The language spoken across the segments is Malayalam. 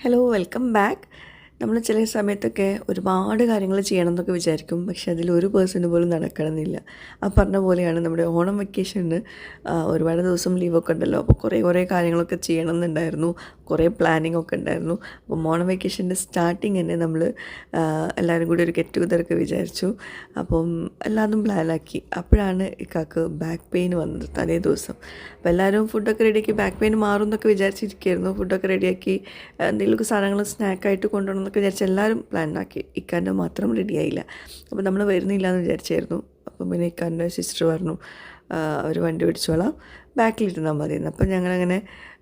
ഹലോ വെൽക്കം ബാക്ക് നമ്മൾ ചില സമയത്തൊക്കെ ഒരുപാട് കാര്യങ്ങൾ ചെയ്യണം എന്നൊക്കെ വിചാരിക്കും. പക്ഷേ അതിൽ ഒരു പേഴ്സണ് പോലും നടക്കണമെന്നില്ല. ആ പറഞ്ഞ പോലെയാണ് നമ്മുടെ ഓണം വെക്കേഷന് ഒരുപാട് ദിവസം ലീവൊക്കെ ഉണ്ടല്ലോ. അപ്പോൾ കുറേ കുറേ കാര്യങ്ങളൊക്കെ ചെയ്യണം എന്നുണ്ടായിരുന്നു കുറേ പ്ലാനിങ് ഒക്കെ ഉണ്ടായിരുന്നു. അപ്പം ഓണം വെക്കേഷന്റെ സ്റ്റാർട്ടിങ് തന്നെ നമ്മൾ എല്ലാവരും കൂടി ഒരു ഗെറ്റ് ടുഗതറൊക്കെ വിചാരിച്ചു. അപ്പം എല്ലാതും പ്ലാനാക്കി അപ്പോഴാണ് ഇക്കാക്ക് ബാക്ക് പെയിൻ വന്നത് തലേ ദിവസം. അപ്പോൾ എല്ലാവരും ഫുഡൊക്കെ റെഡിയാക്കി ബാക്ക് പെയിൻ മാറും എന്നൊക്കെ വിചാരിച്ചിരിക്കുകയായിരുന്നു ഫുഡൊക്കെ റെഡിയാക്കി എന്തെങ്കിലുമൊക്കെ സാധനങ്ങൾ സ്നാക്കായിട്ട് കൊണ്ടുപോകണം എന്നൊക്കെ വിചാരിച്ച് എല്ലാവരും പ്ലാനാക്കി ഇക്കാന്റെ മാത്രം റെഡിയായില്ല അപ്പോൾ നമ്മൾ വരുന്നില്ല എന്ന് വിചാരിച്ചായിരുന്നു. അപ്പം പിന്നെ ഇക്കാന്റെ സിസ്റ്റർ പറഞ്ഞു അവർ വണ്ടി പിടിച്ചോളാം. ബാക്കിലിരുന്നാൽ മതി. അപ്പം ഞങ്ങളങ്ങനെ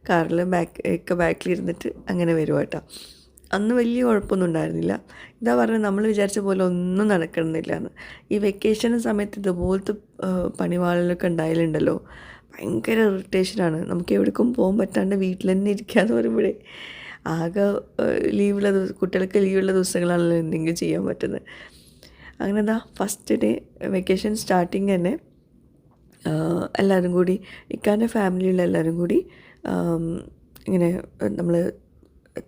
കാറിൽ ബാക്ക് ഒക്കെ ബാക്കിലിരുന്നിട്ട് അങ്ങനെ വരുവാട്ടോ അന്ന് വലിയ കുഴപ്പമൊന്നും ഉണ്ടായിരുന്നില്ല. ഇതാ പറഞ്ഞത് നമ്മൾ വിചാരിച്ച പോലെ ഒന്നും നടക്കണമെന്നില്ല എന്ന്. ഈ വെക്കേഷൻ സമയത്ത് ഇതുപോലത്തെ പണിവാളിലൊക്കെ ഉണ്ടായാലുണ്ടല്ലോ. ഭയങ്കര ഇറിറ്റേഷനാണ് നമുക്ക് എവിടേക്കും പോകാൻ പറ്റാണ്ട് വീട്ടിൽ തന്നെ എന്ന് പറയുമ്പോഴേ. ആകെ ലീവുള്ള ദിവസം കുട്ടികൾക്ക് ലീവുള്ള ദിവസങ്ങളാണല്ലോ എന്തെങ്കിലും ചെയ്യാൻ പറ്റുന്നത്. അങ്ങനെ എന്താ ഫസ്റ്റ് ഡേ വെക്കേഷൻ സ്റ്റാർട്ടിങ് തന്നെ എല്ലാവരും കൂടി ഇക്കാന്റെ ഫാമിലിയുള്ള എല്ലാവരും കൂടി ഇങ്ങനെ നമ്മൾ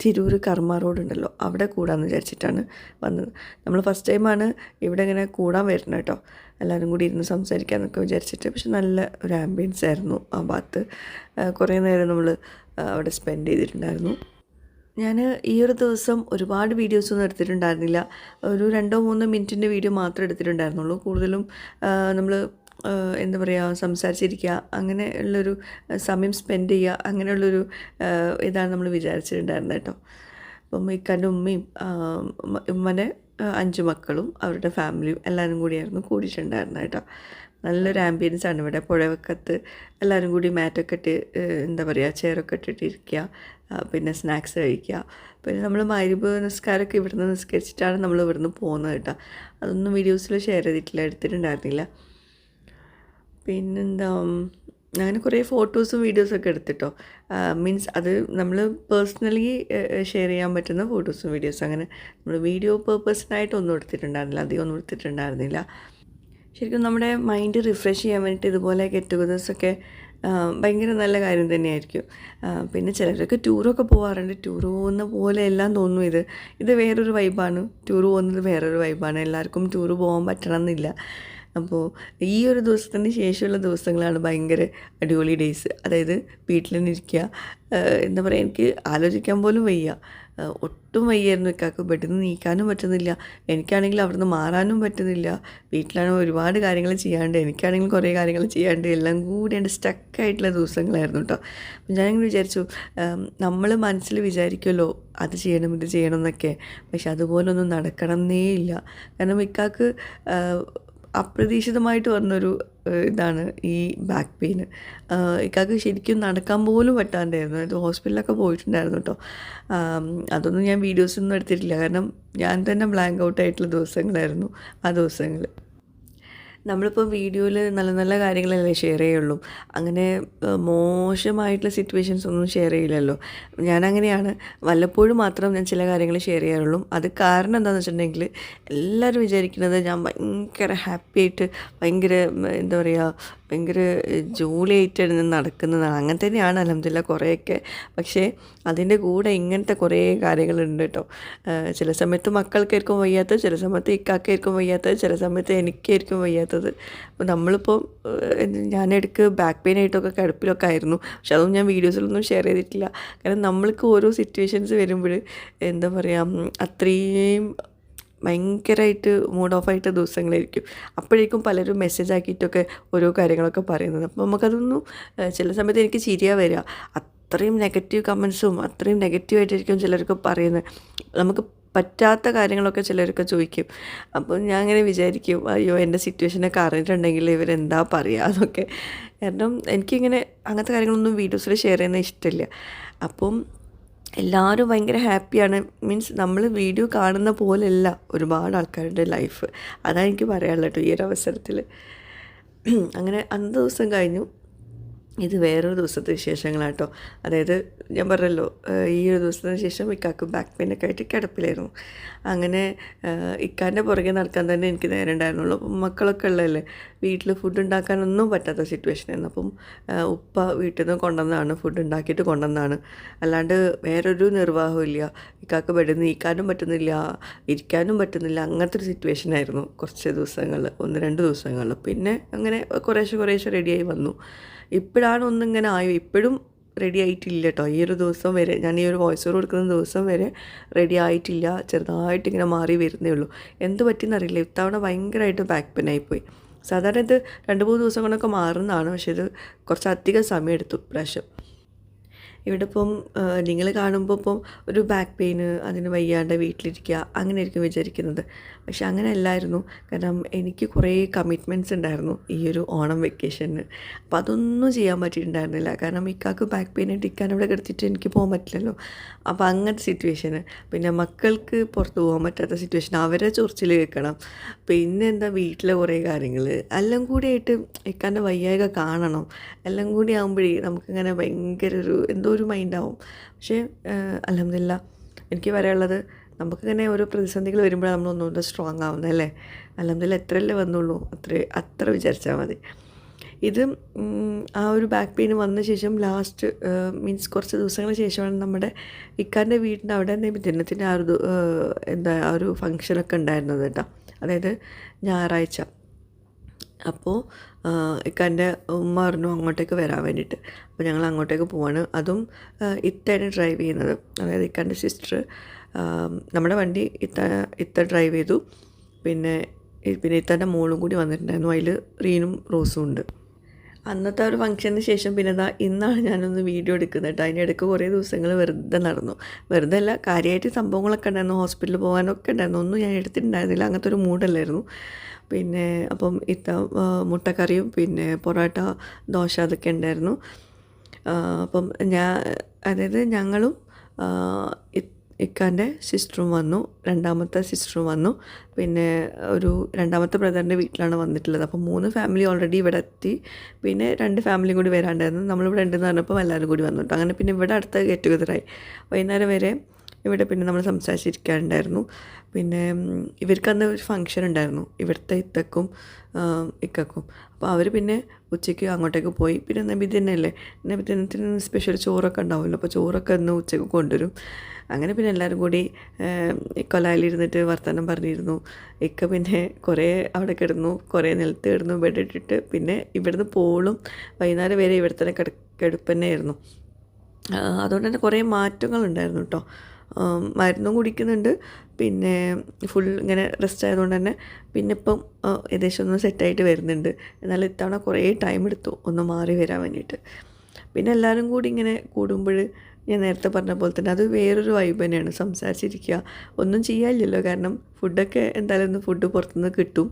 തിരൂർ കർമ്മ റോഡ് ഉണ്ടല്ലോ അവിടെ കൂടാമെന്ന് വിചാരിച്ചിട്ടാണ് വന്നത്. നമ്മൾ ഫസ്റ്റ് ടൈമാണ് ഇവിടെ ഇങ്ങനെ കൂടാൻ വരുന്നത് കേട്ടോ. എല്ലാവരും കൂടി ഇരുന്ന് സംസാരിക്കാമെന്നൊക്കെ വിചാരിച്ചിട്ട് പക്ഷെ നല്ല ഒരു ആംബിയൻസ് ആയിരുന്നു ആ ഭാഗത്ത്. കുറേ നേരം നമ്മൾ അവിടെ സ്പെൻഡ് ചെയ്തിട്ടുണ്ടായിരുന്നു. ഞാൻ ഈ ഒരു ദിവസം ഒരുപാട് വീഡിയോസൊന്നും എടുത്തിട്ടുണ്ടായിരുന്നില്ല. ഒരു രണ്ടോ മൂന്നോ മിനിറ്റിന്റെ വീഡിയോ മാത്രമേ എടുത്തിട്ടുണ്ടായിരുന്നുള്ളൂ. കൂടുതലും നമ്മൾ എന്താ പറയുക സംസാരിച്ചിരിക്കുക അങ്ങനെ ഉള്ളൊരു സമയം സ്പെൻഡ് ചെയ്യുക അങ്ങനെയുള്ളൊരു ഇതാണ് നമ്മൾ വിചാരിച്ചിട്ടുണ്ടായിരുന്നത് കേട്ടോ. അപ്പം ഇക്കാന്റെ ഉമ്മയും ഉമ്മനെ അഞ്ച് മക്കളും അവരുടെ ഫാമിലിയും എല്ലാവരും കൂടിയായിരുന്നു കൂടിയിട്ടുണ്ടായിരുന്നത് കേട്ടോ. നല്ലൊരു ആംബിയൻസ് ആണ് ഇവിടെ. പുഴവക്കത്ത് എല്ലാവരും കൂടി മാറ്റൊക്കെ ഇട്ട് എന്താ പറയുക ചെയറൊക്കെ ഇട്ടിട്ട് ഇരിക്കുക. പിന്നെ സ്നാക്സ് കഴിക്കുക. പിന്നെ നമ്മൾ മരുവ് നിസ്കാരമൊക്കെ ഇവിടുന്ന് നിസ്കരിച്ചിട്ടാണ് നമ്മൾ ഇവിടുന്ന് പോകുന്നത് കേട്ടോ. അതൊന്നും വീഡിയോസിൽ ഷെയർ ചെയ്തിട്ടില്ല എടുത്തിട്ടുണ്ടായിരുന്നില്ല. പിന്നെന്താ അങ്ങനെ കുറേ ഫോട്ടോസും വീഡിയോസൊക്കെ എടുത്തിട്ടോ. മീൻസ് അത് നമ്മൾ പേഴ്സണലി ഷെയർ ചെയ്യാൻ പറ്റുന്ന ഫോട്ടോസും വീഡിയോസും. അങ്ങനെ നമ്മൾ വീഡിയോ പേർപ്പസിനായിട്ടൊന്നും എടുത്തിട്ടുണ്ടായിരുന്നില്ല അധികം ഒന്നും എടുത്തിട്ടുണ്ടായിരുന്നില്ല. ശരിക്കും നമ്മുടെ മൈൻഡ് റിഫ്രഷ് ചെയ്യാൻ വേണ്ടിയിട്ട് ഇതുപോലെ ഗെറ്റ് ടുഗദേഴ്സൊക്കെ ഭയങ്കര നല്ല കാര്യം തന്നെയായിരിക്കും. പിന്നെ ചിലരൊക്കെ ടൂറൊക്കെ പോകാറുണ്ട് ടൂർ പോകുന്ന പോലെ എല്ലാം തോന്നും ഇത്. ഇത് വേറൊരു വൈബാണ് ടൂർ പോകുന്നത് വേറൊരു വൈബാണ് എല്ലാവർക്കും ടൂർ പോകാൻ പറ്റണം എന്നില്ല അപ്പോൾ ഈ ഒരു ദിവസത്തിന് ശേഷമുള്ള ദിവസങ്ങളാണ് ഭയങ്കര അടിപൊളി ഡേയ്സ് അതായത് വീട്ടിൽ തന്നെ ഇരിക്കുക. എന്താ പറയുക എനിക്ക് ആലോചിക്കാൻ പോലും വയ്യ. ഒട്ടും വയ്യായിരുന്നു ഇക്കാക്ക്. പെട്ടെന്ന് നീക്കാനും പറ്റുന്നില്ല. എനിക്കാണെങ്കിൽ അവിടുന്ന് മാറാനും പറ്റുന്നില്ല. വീട്ടിലാണെങ്കിൽ ഒരുപാട് കാര്യങ്ങൾ ചെയ്യാണ്ട് എനിക്കാണെങ്കിൽ കുറേ കാര്യങ്ങൾ ചെയ്യാണ്ട് എല്ലാം കൂടി എന്റെ സ്റ്റക്കായിട്ടുള്ള ദിവസങ്ങളായിരുന്നു കേട്ടോ അപ്പം ഞാനിങ്ങനെ വിചാരിച്ചു നമ്മൾ മനസ്സിൽ വിചാരിക്കുമല്ലോ അത് ചെയ്യണം ഇത് ചെയ്യണം എന്നൊക്കെ. പക്ഷെ അതുപോലൊന്നും നടക്കണമെന്നേ ഇല്ല. കാരണം ഇക്കാക്ക് അപ്രതീക്ഷിതമായിട്ട് വന്നൊരു ഇതാണ് ഈ ബാക്ക് പെയിൻ ഇക്കാക്ക് ശരിക്കും നടക്കാൻ പോലും പറ്റാണ്ടായിരുന്നു. അത് ഹോസ്പിറ്റലിലൊക്കെ പോയിട്ടുണ്ടായിരുന്നു കേട്ടോ അതൊന്നും ഞാൻ വീഡിയോസൊന്നും എടുത്തിട്ടില്ല. കാരണം ഞാൻ തന്നെ ബ്ലാങ്ക് ഔട്ട് ആയിട്ടുള്ള ദിവസങ്ങളായിരുന്നു ആ ദിവസങ്ങൾ നമ്മളിപ്പോൾ വീഡിയോയിൽ നല്ല നല്ല കാര്യങ്ങളല്ലേ ഷെയർ ചെയ്യുള്ളൂ. അങ്ങനെ മോശമായിട്ടുള്ള സിറ്റുവേഷൻസ് ഒന്നും ഷെയർ ചെയ്യില്ലല്ലോ. ഞാനങ്ങനെയാണ്. വല്ലപ്പോഴും മാത്രം ഞാൻ ചില കാര്യങ്ങൾ ഷെയർ ചെയ്യാറുള്ളൂ. അത് കാരണം എന്താണെന്ന് വെച്ചിട്ടുണ്ടെങ്കിൽ എല്ലാവരും വിചാരിക്കുന്നത് ഞാൻ ഭയങ്കര ഹാപ്പി ആയിട്ട് ഭയങ്കര എന്താ പറയുക ഭയങ്കര ജോലിയായിട്ടാണ് ഞാൻ നടക്കുന്നതാണ്. അങ്ങനെ തന്നെയാണ് അലഹമില്ല കുറേയൊക്കെ. പക്ഷേ അതിന്റെ കൂടെ ഇങ്ങനത്തെ കുറേ കാര്യങ്ങളുണ്ട് കേട്ടോ. ചില സമയത്ത് മക്കൾക്കായിരിക്കും വയ്യാത്തത് ചില സമയത്ത് ഇക്കാക്കായിരിക്കും വയ്യാത്തത് ചില സമയത്ത് എനിക്കായിരിക്കും വയ്യാത്തത്. അപ്പോൾ നമ്മളിപ്പോൾ ഞാനിടയ്ക്ക് ബാക്ക് പെയിൻ ആയിട്ടൊക്കെ കിടപ്പിലൊക്കെ ആയിരുന്നു. പക്ഷെ അതൊന്നും ഞാൻ വീഡിയോസിലൊന്നും ഷെയർ ചെയ്തിട്ടില്ല. കാരണം നമ്മൾക്ക് ഓരോ സിറ്റുവേഷൻസ് വരുമ്പോൾ എന്താ പറയുക അത്രയും ഭയങ്കരമായിട്ട് മൂഡ് ഓഫ് ആയിട്ട് ദിവസങ്ങളായിരിക്കും. അപ്പോഴേക്കും പലരും മെസ്സേജ് ആക്കിയിട്ടൊക്കെ ഓരോ കാര്യങ്ങളൊക്കെ പറയുന്നത്. അപ്പോൾ നമുക്കതൊന്നും ചില സമയത്ത് എനിക്ക് ചിരിയാ വരിക. അത്രയും നെഗറ്റീവ് കമൻസും അത്രയും നെഗറ്റീവായിട്ടായിരിക്കും ചിലർക്ക് പറയുന്നത്. നമുക്ക് പറ്റാത്ത കാര്യങ്ങളൊക്കെ ചിലരൊക്കെ ചോദിക്കും. അപ്പോൾ ഞാൻ അങ്ങനെ വിചാരിക്കും അയ്യോ എന്റെ സിറ്റുവേഷനൊക്കെ അറിഞ്ഞിട്ടുണ്ടെങ്കിൽ ഇവരെന്താ പറയുക അതൊക്കെ കാരണം എനിക്കിങ്ങനെ അങ്ങനത്തെ കാര്യങ്ങളൊന്നും വീഡിയോസിൽ ഷെയർ ചെയ്യുന്ന ഇഷ്ടമില്ല അപ്പം എല്ലാവരും ഭയങ്കര ഹാപ്പിയാണ്. മീൻസ് നമ്മൾ വീഡിയോ കാണുന്ന പോലെയല്ല ഒരുപാട് ആൾക്കാരുടെ ലൈഫ് അതാണ് എനിക്ക് പറയാനുള്ളത് ഈ ഒരു അവസരത്തിൽ അങ്ങനെ അന്ന് ദിവസം കഴിഞ്ഞു. ഇത് വേറൊരു ദിവസത്തെ വിശേഷങ്ങളാട്ടോ. അതായത് ഞാൻ പറഞ്ഞല്ലോ ഈ ഒരു ദിവസത്തിന് ശേഷം ഇക്കാക്ക് ബാക്ക് പെയിനൊക്കെ ആയിട്ട് കിടപ്പിലായിരുന്നു. അങ്ങനെ ഇക്കാന്റെ പുറകെ നടക്കാൻ തന്നെ എനിക്ക് നേരം ഉണ്ടായിരുന്നുള്ളൂ. അപ്പം മക്കളൊക്കെ ഉള്ളതല്ലേ വീട്ടിൽ ഫുഡ് ഉണ്ടാക്കാനൊന്നും പറ്റാത്ത സിറ്റുവേഷൻ ആയിരുന്നു. അപ്പം ഉപ്പ വീട്ടിൽ നിന്ന് കൊണ്ടുവന്നതാണ് ഫുഡ് ഉണ്ടാക്കിയിട്ട് കൊണ്ടുവന്നതാണ്. അല്ലാണ്ട് വേറൊരു നിർവാഹവും ഇല്ല. ഇക്കാക്ക് ബെഡിൽ നീക്കാനും പറ്റുന്നില്ല ഇരിക്കാനും പറ്റുന്നില്ല. അങ്ങനത്തെ ഒരു സിറ്റുവേഷൻ ആയിരുന്നു കുറച്ച് ദിവസങ്ങൾ ഒന്ന് രണ്ട് ദിവസങ്ങൾ പിന്നെ അങ്ങനെ കുറേശ്ശെ കുറേശ്ശെ റെഡിയായി വന്നു. ഇപ്പോഴാണ് ഒന്നിങ്ങനെ ആയോ? ഇപ്പോഴും റെഡി ആയിട്ടില്ല കേട്ടോ ഈ ഒരു ദിവസം വരെ ഞാൻ ഈ ഒരു വോയിസ് ഓവർ കൊടുക്കുന്ന ദിവസം വരെ റെഡി ആയിട്ടില്ല. ചെറുതായിട്ട് ഇങ്ങനെ മാറി വരുന്നേ ഉള്ളൂ. എന്ത് പറ്റിയെന്നറിയില്ല ഇത്തവണ ഭയങ്കരമായിട്ട് ബാക്ക് പെയിൻ ആയിപ്പോയി. സാധാരണ ഇത് രണ്ട് മൂന്ന് ദിവസം കൊണ്ടൊക്കെ മാറുന്നതാണ്. പക്ഷേ ഇത് കുറച്ച് അധികം സമയം എടുത്തു പ്രാവശ്യം ഇവിടെ ഇപ്പം നിങ്ങൾ കാണുമ്പോൾ ഇപ്പം ഒരു ബാക്ക് പെയിന് അതിന് വയ്യാണ്ട് വീട്ടിലിരിക്കുക അങ്ങനെ ആയിരിക്കും വിചാരിക്കുന്നത്. പക്ഷെ അങ്ങനെ അല്ലായിരുന്നു കാരണം എനിക്ക് കുറേ കമ്മിറ്റ്മെന്റ്സ് ഉണ്ടായിരുന്നു ഈ ഒരു ഓണം വെക്കേഷന് അപ്പോൾ അതൊന്നും ചെയ്യാൻ പറ്റിയിട്ടുണ്ടായിരുന്നില്ല. കാരണം ഇക്കാക്ക് ബാക്ക് പെയിൻ ആയിട്ട് ഇക്കാൻ അവിടെ കിടത്തിയിട്ട് എനിക്ക് പോകാൻ പറ്റില്ലല്ലോ. അപ്പോൾ അങ്ങനത്തെ സിറ്റുവേഷന് പിന്നെ മക്കൾക്ക് പുറത്ത് പോകാൻ പറ്റാത്ത സിറ്റുവേഷൻ അവരെ ചൊറിച്ചിൽ കേൾക്കണം. പിന്നെ എന്താ വീട്ടിലെ കുറേ കാര്യങ്ങൾ എല്ലാം കൂടിയായിട്ട് ഇക്കാന്റെ വയ്യായിക കാണണം. എല്ലാം കൂടി ആകുമ്പോഴേ നമുക്കിങ്ങനെ ഭയങ്കര ഒരു എന്തോ ഒരു മൈൻഡാവും. പക്ഷേ അലഹമില്ല എനിക്ക് പറയാനുള്ളത് നമുക്കിങ്ങനെ ഓരോ പ്രതിസന്ധികൾ വരുമ്പോഴാണ് നമ്മൾ ഒന്നുകൂടെ സ്ട്രോങ് ആവുന്നത് അല്ലേ? അലഹമില്ല എത്രയല്ലേ വന്നുള്ളൂ? അത്ര അത്ര വിചാരിച്ചാൽ മതി. ഇത് ആ ഒരു ബാക്ക് പെയിൻ വന്ന ശേഷം ലാസ്റ്റ് മീൻസ് കുറച്ച് ദിവസങ്ങൾക്ക് ശേഷമാണ് നമ്മുടെ ഇക്കാന്റെ വീടിന്റെ അവിടെ ദിനത്തിന്റെ ആ ഒരു എന്താ ആ ഒരു ഫങ്ഷനൊക്കെ ഉണ്ടായിരുന്നത് കേട്ടോ. അതായത് ഞായറാഴ്ച. അപ്പോൾ ഇക്കാന്റെ ഉമ്മ പറഞ്ഞു അങ്ങോട്ടേക്ക് വരാൻ വേണ്ടിയിട്ട്. അപ്പോൾ ഞങ്ങൾ അങ്ങോട്ടേക്ക് പോവാണ്. അതും ഇത്തയാണ് ഡ്രൈവ് ചെയ്യുന്നത്. അതായത് ഇക്കാന്റെ സിസ്റ്റർ നമ്മുടെ വണ്ടി ഇത്ത ഇത്ത ഡ്രൈവ് ചെയ്തു. പിന്നെ പിന്നെ ഇത്താന്റെ മോളും കൂടി വന്നിട്ടുണ്ടായിരുന്നു. അതിൽ റീനും റോസും ഉണ്ട്. അന്നത്തെ ഒരു ഫംഗ്ഷന് ശേഷം പിന്നെ ദാ ഇന്നാണ് ഞാനൊന്ന് വീഡിയോ എടുക്കുന്നത് കേട്ടോ അതിന്റെ ഇടയ്ക്ക് കുറേ ദിവസങ്ങൾ വെറുതെ നടന്നു. വെറുതെ അല്ല കാര്യമായിട്ട് സംഭവങ്ങളൊക്കെ ഉണ്ടായിരുന്നു. ഹോസ്പിറ്റലിൽ പോകാനൊക്കെ ഉണ്ടായിരുന്നു. ഒന്നും ഞാൻ എടുത്തിട്ടുണ്ടായിരുന്നില്ല. അങ്ങനത്തെ ഒരു മൂഡല്ലായിരുന്നു. പിന്നെ അപ്പം ഇത്ത മുട്ടക്കറിയും പിന്നെ പൊറോട്ട ദോശ അതൊക്കെ ഉണ്ടായിരുന്നു. അപ്പം ഞാൻ അതായത് ഞങ്ങളും ഇക്കാന്റെ സിസ്റ്ററും വന്നു രണ്ടാമത്തെ സിസ്റ്ററും വന്നു. പിന്നെ ഒരു രണ്ടാമത്തെ ബ്രദറിന്റെ വീട്ടിലാണ് വന്നിട്ടുള്ളത്. അപ്പോൾ മൂന്ന് ഫാമിലി ഓൾറെഡി ഇവിടെ എത്തി. പിന്നെ രണ്ട് ഫാമിലിയും കൂടി വരാണ്ടായിരുന്നു. നമ്മളിവിടെ ഉണ്ടെന്ന് പറഞ്ഞപ്പോൾ എല്ലാവരും കൂടി വന്നു അങ്ങനെ പിന്നെ ഇവിടെ അടുത്ത ഗെറ്റ് ടുഗദറായി. വൈകുന്നേരം വരെ ഇവിടെ പിന്നെ നമ്മൾ സംസാരിച്ചിരിക്കാറുണ്ടായിരുന്നു പിന്നെ ഇവർക്കന്ന് ഒരു ഫംഗ്ഷൻ ഉണ്ടായിരുന്നു. ഇവിടുത്തെ ഇത്തക്കും ഇക്കക്കും. അപ്പോൾ അവർ പിന്നെ ഉച്ചയ്ക്ക് അങ്ങോട്ടേക്ക് പോയി. പിന്നെ നബിദിനല്ലേ? നബിദിനത്തിന് സ്പെഷ്യൽ ചോറൊക്കെ ഉണ്ടാവുമല്ലോ? അപ്പോൾ ചോറൊക്കെ ഇന്ന് ഉച്ചയ്ക്ക് കൊണ്ടുവരും. അങ്ങനെ പിന്നെ എല്ലാവരും കൂടി കൊലായിലിരുന്നിട്ട് വർത്തമാനം പറഞ്ഞിരുന്നു. ഇക്ക പിന്നെ കുറേ അവിടെ കിടന്നു കുറേ നിലത്ത് കിടന്നു ബെഡ് ഇട്ടിട്ട് പിന്നെ ഇവിടുന്ന് പോളും. വൈകുന്നേരം വരെ ഇവിടെ തന്നെ കിട കിടപ്പ് തന്നെയായിരുന്നു. അതുകൊണ്ട് തന്നെ കുറേ മാറ്റങ്ങളുണ്ടായിരുന്നു കേട്ടോ മരുന്നും കുടിക്കുന്നുണ്ട്. പിന്നെ ഫുൾ ഇങ്ങനെ റെസ്റ്റ് ആയതുകൊണ്ട് തന്നെ പിന്നെ ഇപ്പം ഏകദേശം ഒന്ന് സെറ്റായിട്ട് വരുന്നുണ്ട്. എന്നാൽ ഇത്തവണ കുറേ ടൈം എടുത്തു ഒന്ന് മാറി വരാൻ വേണ്ടിയിട്ട്. പിന്നെ എല്ലാവരും കൂടി ഇങ്ങനെ കൂടുമ്പോൾ ഞാൻ നേരത്തെ പറഞ്ഞ പോലെ തന്നെ അത് വേറൊരു വൈബ് തന്നെയാണ്. സംസാരിച്ചിരിക്കുക. ഒന്നും ചെയ്യാനില്ലല്ലോ. കാരണം ഫുഡൊക്കെ എന്തായാലും ഫുഡ് പുറത്തുനിന്ന് കിട്ടും.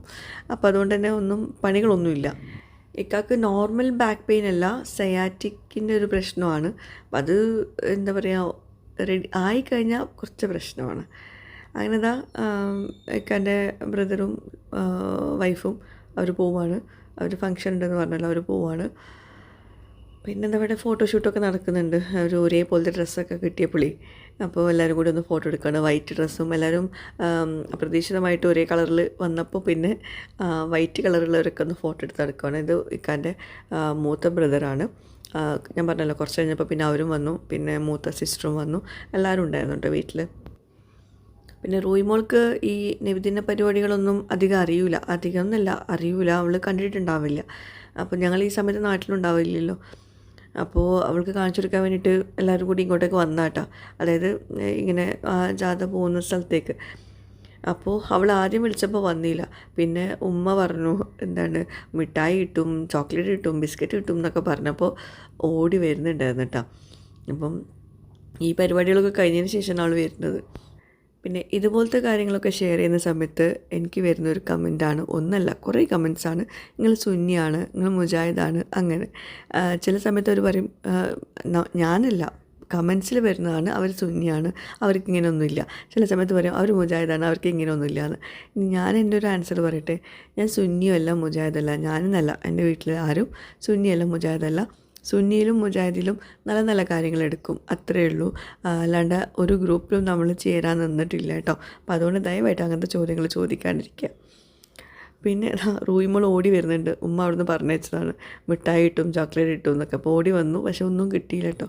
അപ്പോൾ അതുകൊണ്ട് തന്നെ ഒന്നും പണികളൊന്നുമില്ല. ഇക്കാക്ക് നോർമൽ ബാക്ക് പെയിൻ അല്ല സയാറ്റിക്കിന്റെ ഒരു പ്രശ്നമാണ്. അത് എന്താ പറയുക റെഡി ആയിക്കഴിഞ്ഞാൽ കുറച്ച് പ്രശ്നമാണ്. അങ്ങനെ ഇതാ എന്റെ ബ്രദറും വൈഫും അവർ പോവാണ്. അവർ ഫങ്ഷൻ ഉണ്ടെന്ന് പറഞ്ഞല്ലോ അവർ പോവാണ്. പിന്നെ എന്താ പറയുക ഫോട്ടോഷൂട്ടൊക്കെ നടക്കുന്നുണ്ട്. ഒരു ഒരേപോലത്തെ ഡ്രസ്സൊക്കെ കിട്ടിയപ്പോഴേ അപ്പോൾ എല്ലാവരും കൂടി ഒന്ന് ഫോട്ടോ എടുക്കുകയാണ് വൈറ്റ് ഡ്രസ്സും എല്ലാവരും അപ്രതീക്ഷിതമായിട്ട് ഒരേ കളറിൽ വന്നപ്പോൾ പിന്നെ വൈറ്റ് കളറുള്ളവരൊക്കെ ഒന്ന് ഫോട്ടോ എടുത്ത് നടക്കുകയാണ് ഇത് ഇക്കാന്റെ മൂത്ത ബ്രദറാണ് ഞാൻ പറഞ്ഞല്ലോ കുറച്ച് കഴിഞ്ഞപ്പോൾ പിന്നെ അവരും വന്നു പിന്നെ മൂത്ത സിസ്റ്ററും വന്നു എല്ലാവരും ഉണ്ടായിരുന്നു വീട്ടിൽ പിന്നെ റൂയിമോൾക്ക് ഈ നബിദിന പരിപാടികളൊന്നും അധികം അറിയൂല. അധികം ഒന്നുമില്ല അറിയൂല. അവൾ കണ്ടിട്ടുണ്ടാവില്ല. അപ്പോൾ ഞങ്ങൾ ഈ സമയത്ത് നാട്ടിലുണ്ടാവില്ലല്ലോ. അപ്പോൾ അവൾക്ക് കാണിച്ചു കൊടുക്കാൻ വേണ്ടിയിട്ട് എല്ലാവരും കൂടി ഇങ്ങോട്ടേക്ക് വന്നാട്ടോ. അതായത് ഇങ്ങനെ ജാഥ പോകുന്ന സ്ഥലത്തേക്ക്. അപ്പോൾ അവൾ ആദ്യം വിളിച്ചപ്പോൾ വന്നില്ല. പിന്നെ ഉമ്മ പറഞ്ഞു എന്താണ് മിഠായി കിട്ടും ചോക്ലേറ്റ് കിട്ടും ബിസ്ക്കറ്റ് കിട്ടും എന്നൊക്കെ പറഞ്ഞപ്പോൾ ഓടി വരുന്നുണ്ടായിരുന്നു കേട്ടോ. അപ്പം ഈ പരിപാടികളൊക്കെ കഴിഞ്ഞതിന് ശേഷമാണ് അവൾ വരുന്നത്. പിന്നെ ഇതുപോലത്തെ കാര്യങ്ങളൊക്കെ ഷെയർ ചെയ്യുന്ന സമയത്ത് എനിക്ക് വരുന്ന ഒരു കമന്റാണ് ഒന്നല്ല കുറേ കമൻസാണ് നിങ്ങൾ സുന്നിയാണ് നിങ്ങൾ മുജാഹിദാണ് അങ്ങനെ. ചില സമയത്ത് അവർ പറയും ഞാനല്ല കമൻസിൽ വരുന്നതാണ് അവർ സുന്നിയാണ് അവർക്ക് ഇങ്ങനെയൊന്നുമില്ല ചില സമയത്ത് പറയും അവർ മുജാഹിദാണ് അവർക്ക് ഇങ്ങനെയൊന്നുമില്ല എന്ന്. ഞാൻ എന്റെ ഒരു ആൻസർ പറയട്ടെ? ഞാൻ സുന്നിയല്ല മുജാഹിദല്ല ഞാനെന്നല്ല എന്റെ വീട്ടിൽ ആരും സുന്നിയല്ല മുജാഹിദല്ല. സുന്നിയിലും മുജാഹിദിലും നല്ല നല്ല കാര്യങ്ങൾ എടുക്കും അത്രയേ ഉള്ളൂ. അല്ലാണ്ട് ഒരു ഗ്രൂപ്പിലും നമ്മൾ ചേരാൻ നിന്നിട്ടില്ല കേട്ടോ. അപ്പോൾ അതുകൊണ്ട് ദയവായിട്ട് അങ്ങനത്തെ ചോദ്യങ്ങൾ ചോദിക്കാണ്ടിരിക്കുക. പിന്നെ റൂയിമോൾ ഓടി വരുന്നുണ്ട്. ഉമ്മ അവിടുന്ന് പറഞ്ഞയച്ചതാണ്. മിഠായി ഇട്ടും ചോക്ലേറ്റ് ഇട്ടും എന്നൊക്കെ. അപ്പോൾ ഓടി വന്നു. പക്ഷെ ഒന്നും കിട്ടിയില്ല കേട്ടോ.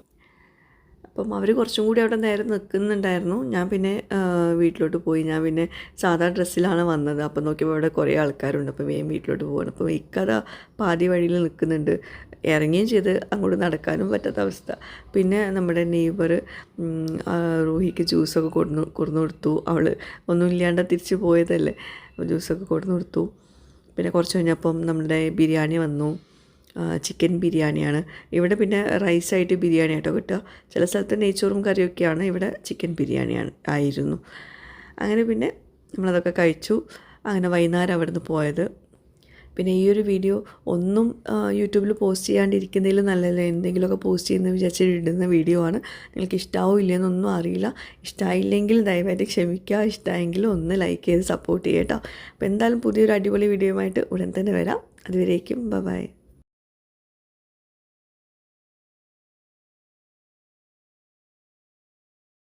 അപ്പം അവർ കുറച്ചും കൂടി അവിടെ നേരെ നിൽക്കുന്നുണ്ടായിരുന്നു. ഞാൻ പിന്നെ വീട്ടിലോട്ട് പോയി. ഞാൻ പിന്നെ സാധാ ഡ്രസ്സിലാണ് വന്നത്. അപ്പം നോക്കിയപ്പോൾ അവിടെ കുറേ ആൾക്കാരുണ്ട്. അപ്പം വേഗം വീട്ടിലോട്ട് പോകണം അപ്പോൾ ഇക്കഥ പാതി വഴിയിൽ നിൽക്കുന്നുണ്ട്. ഇറങ്ങുകയും ചെയ്ത് അങ്ങോട്ട് നടക്കാനും പറ്റാത്ത അവസ്ഥ. പിന്നെ നമ്മുടെ നെയ്ബർ റൂഹിക്ക് ജ്യൂസൊക്കെ കൊടുന്നു കൊടുന്നു കൊടുത്തു. അവൾ ഒന്നും ഇല്ലാണ്ട് തിരിച്ച് പോയതല്ലേ. ജ്യൂസൊക്കെ കൊടുന്നു കൊടുത്തു. പിന്നെ കുറച്ച് കഴിഞ്ഞപ്പം നമ്മുടെ ബിരിയാണി വന്നു. ചിക്കൻ ബിരിയാണിയാണ്. ഇവിടെ പിന്നെ റൈസായിട്ട് ബിരിയാണി ആയിട്ടോ കിട്ടുക. ചില സ്ഥലത്ത് നെയ്ച്ചോറും കറിയൊക്കെയാണ് ഇവിടെ ചിക്കൻ ബിരിയാണിയാണ് ആയിരുന്നു. അങ്ങനെ പിന്നെ നമ്മളതൊക്കെ കഴിച്ചു. അങ്ങനെ വൈകുന്നേരം അവിടെ നിന്ന് പോയത്. പിന്നെ ഈ ഒരു വീഡിയോ ഒന്നും യൂട്യൂബിൽ പോസ്റ്റ് ചെയ്യാണ്ടിരിക്കുന്നതിൽ നല്ലതല്ല. എന്തെങ്കിലുമൊക്കെ പോസ്റ്റ് ചെയ്യുന്ന വിചാരിച്ച് ഇടുന്ന വീഡിയോ ആണ്. നിങ്ങൾക്ക് ഇഷ്ടാവോ ഇല്ലയെന്നൊന്നും അറിയില്ല. ഇഷ്ടമായില്ലെങ്കിൽ ദയവായിട്ട് ക്ഷമിക്കുക. ഇഷ്ടമായെങ്കിൽ ഒന്ന് ലൈക്ക് ചെയ്ത് സപ്പോർട്ട് ചെയ്യട്ടോ. അപ്പോൾ എന്തായാലും പുതിയൊരു അടിപൊളി വീഡിയോയുമായിട്ട് ഉടൻ തന്നെ വരാം. അതുവരേക്കും ബൈ.